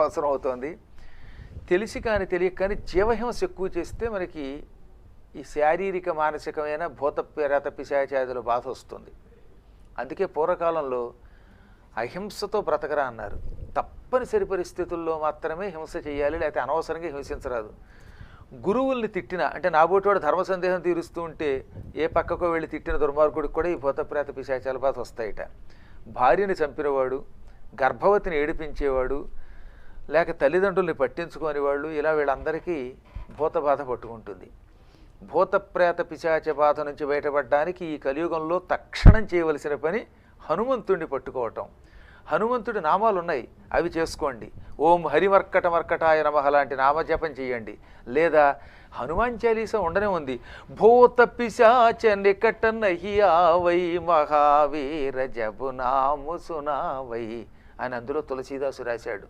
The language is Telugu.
అవసరం అవుతోంది తెలిసి కానీ తెలియక కానీ జీవహింస ఎక్కువ చేస్తే మనకి ఈ శారీరక మానసికమైన భూత పేరత పిశాచాదుల బాధ వస్తుంది. అందుకే పూర్వకాలంలో అహింసతో బ్రతకరా అన్నారు. తప్పనిసరి పరిస్థితుల్లో మాత్రమే హింస చేయాలి లేకపోతే అనవసరంగా హింసించరాదు. గురువుల్ని తిట్టిన అంటే నాబోటివాడు ధర్మ సందేహం తీరుస్తూ ఉంటే ఏ పక్కకో వెళ్ళి తిట్టిన దుర్మార్గుడికి కూడా ఈ భూతప్రేత పిశాచాల బాధ వస్తాయిట. భార్యని చంపినవాడు గర్భవతిని ఏడిపించేవాడు లేక తల్లిదండ్రుల్ని పట్టించుకోని వాళ్ళు ఇలా వీళ్ళందరికీ భూత బాధ పట్టుకుంటుంది. భూతప్రేత పిశాచ బాధ నుంచి బయటపడడానికి ఈ కలియుగంలో తక్షణం చేయవలసిన పని హనుమంతుడిని పట్టుకోవటం. హనుమంతుడి నామాలు ఉన్నాయి అవి చేసుకోండి. ఓం హరిమర్కట మర్కటాయ నమః లాంటి నామజపం చేయండి. లేదా హనుమాన్ చాలీస ఉండనే ఉంది. భూత పిశాచ నికట నహియావై మహావీర జబునాము సునావై అని అందులో తులసీదాసు రాశాడు.